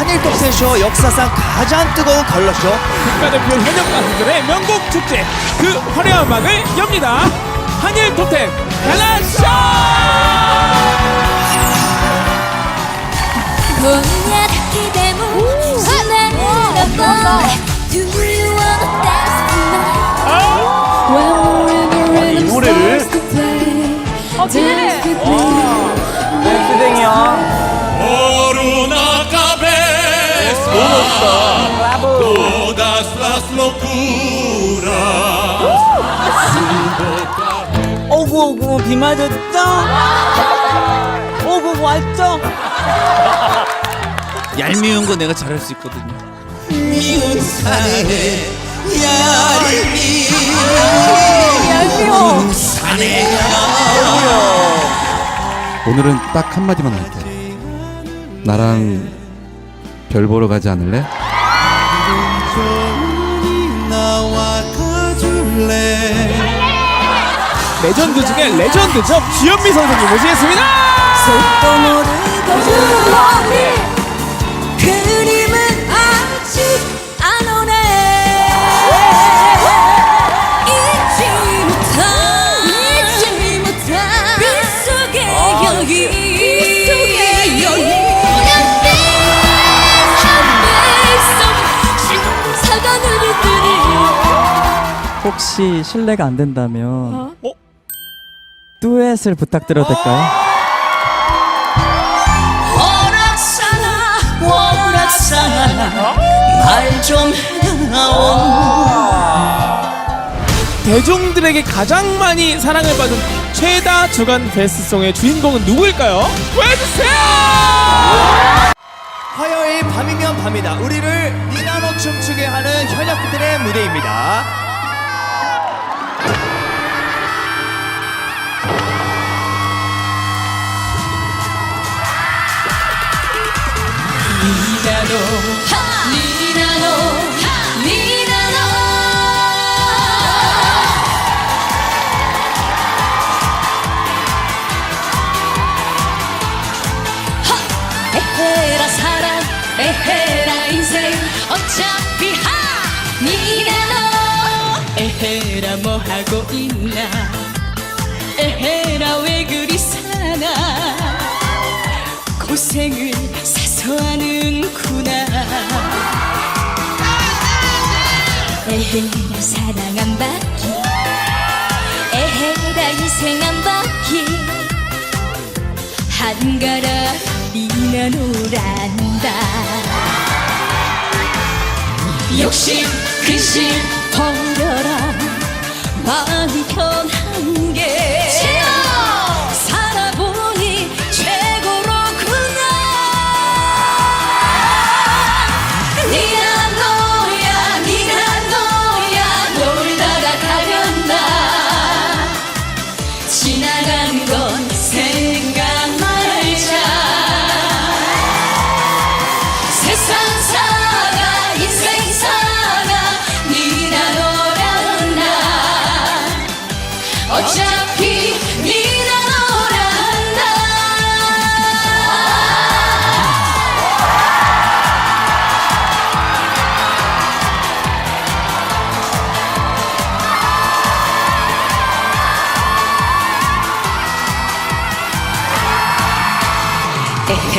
한일 톡텐쇼 역사상 가장 뜨거운 걸러쇼 국가대표 현역 가수들의 명곡 축제 그 화려한 막을 엽니다. 한일 톱텐 갈라쇼! rhythm 노래를? 어, 기대돼. Dance with me 댄스 댕이야. Las locuras. 오구 오구 비 맞았죠? 오구 왔죠? 얄미운 거 내가 잘할 수 있거든요 미운 산에 얄미 얄미워. 산에 오늘은 딱 한마디만 할게. 나랑 별 보러 가지 않을래? 레전드 중에 레전드죠. 주현미 선생님 모시겠습니다. 또 모르고 그림은 아직 안 오네 잊지 못한 잊지 못한 빗속의 여기 빗속의 여기 사가 눈이 뜨니 혹시 실례가 안 된다면 어? 듀엣을 부탁드려도 될까요? 오락사나 오락사나 말좀 해다오 대중들에게 가장 많이 사랑을 받은 최다 주간 베스트송의 주인공은 누구일까요? 보여주세요! 화요일 밤이면 밤이다 우리를 니나노 춤추게 하는 현역들의 무대입니다 에헤라 인생 어차피 하! 니나노 에헤라 뭐하고 있나? 에헤라 왜 그리 사나? 고생을 에헤라 사랑 한 바퀴. 에헤라 인생 한 바퀴. 한가라 니나노란다. 욕심 근심 버려라 마음이 편한 게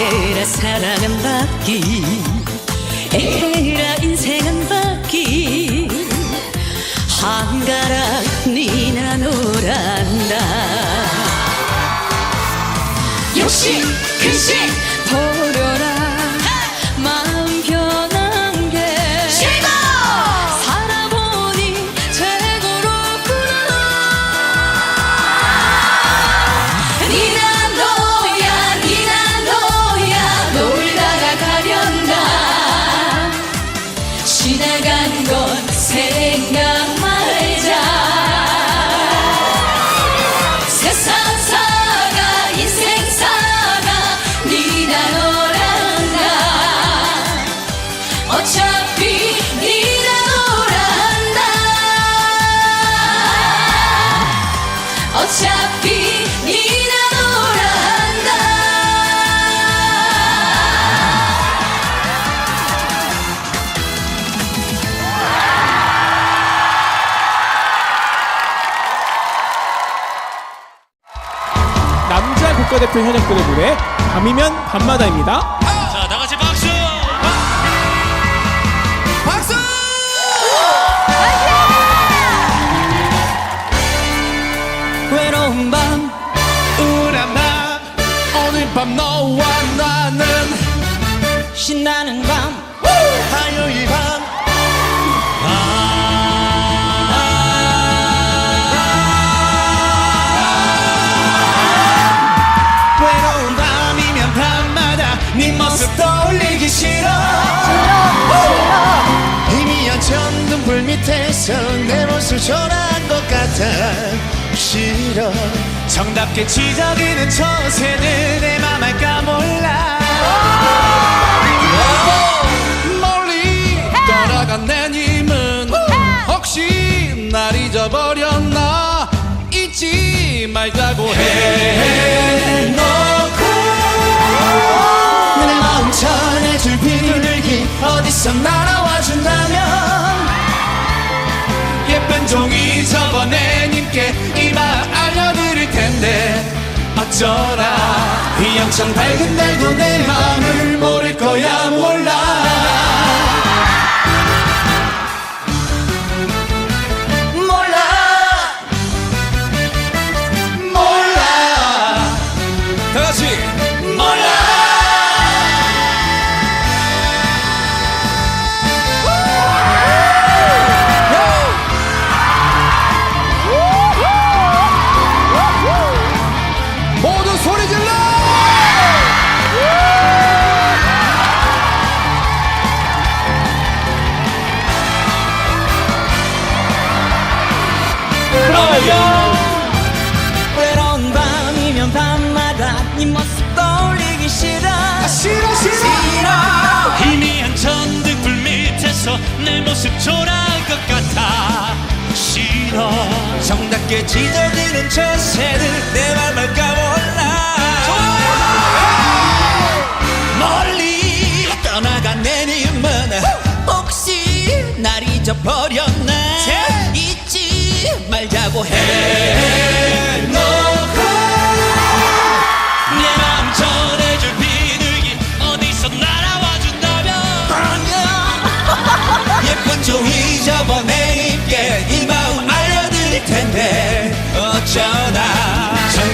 에헤라 사랑 한 바퀴 에헤 국가대표 현역들의 무대 밤이면 밤마다입니다. 초라한 것 같아 싫어 정답게 지저귀는 처세는 내 맘 알까 몰라. 멀리 떠나간 내 님은 혹시 날 잊어버렸나? 잊지 말자고 해놓고. 내 마음 전해줄 비둘기 어디서 날아와 준다면 종이 접어 내 님께 이 마음 알려드릴 텐데 어쩌라. 휘영청 밝은 날도 내 마음을 모를 거야 몰라 모습 초라한 것 같아. 싫어. 정답게 짖어드는 저 새들 내 맘을 까몰라. 멀리 떠나간 내 님은 혹시 날 잊어버렸나? 잊지 말자고 해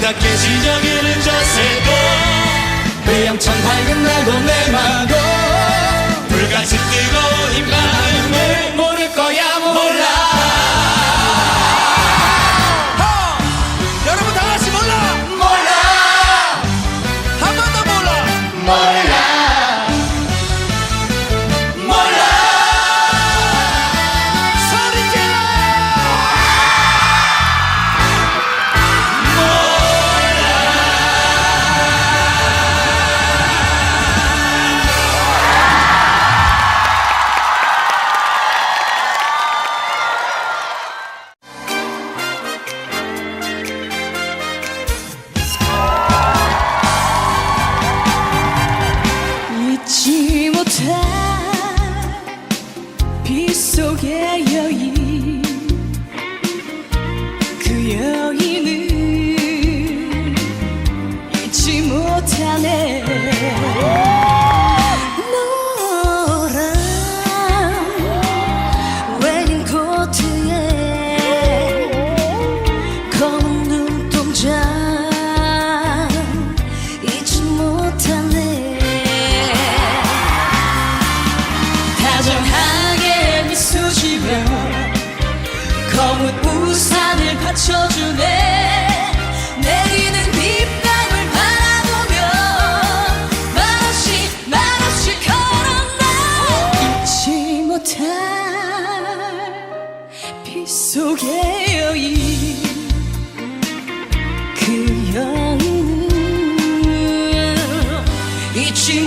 어쩌나 정답게 지저귀는 저 새도 불영천 밝은 날도 내 맘도 잊지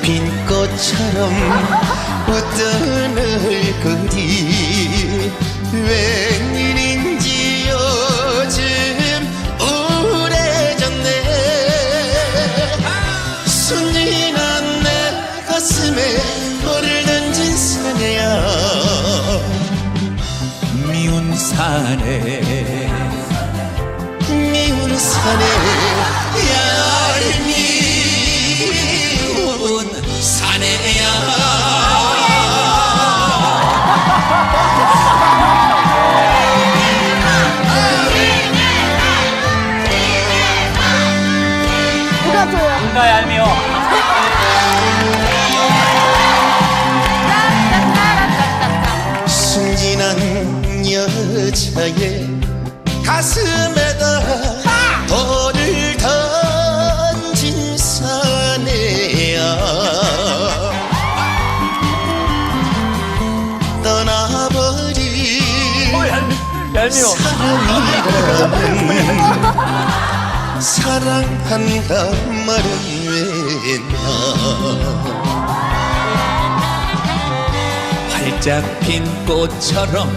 핀 꽃처럼 웃던 얼굴이 가슴에다 돌을 던진 사내야 떠나버린 사람이라면 사랑한다 말은 왜나 활짝 핀 꽃처럼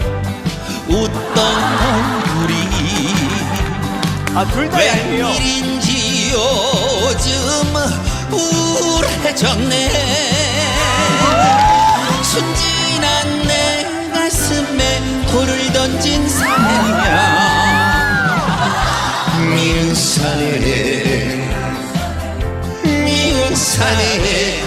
웃던 아 둘 다 얄미워. 웬일인지 요즘 우울해졌네 순진한 내 가슴에 돌을 던진 사내야 미운 사내 미운 사내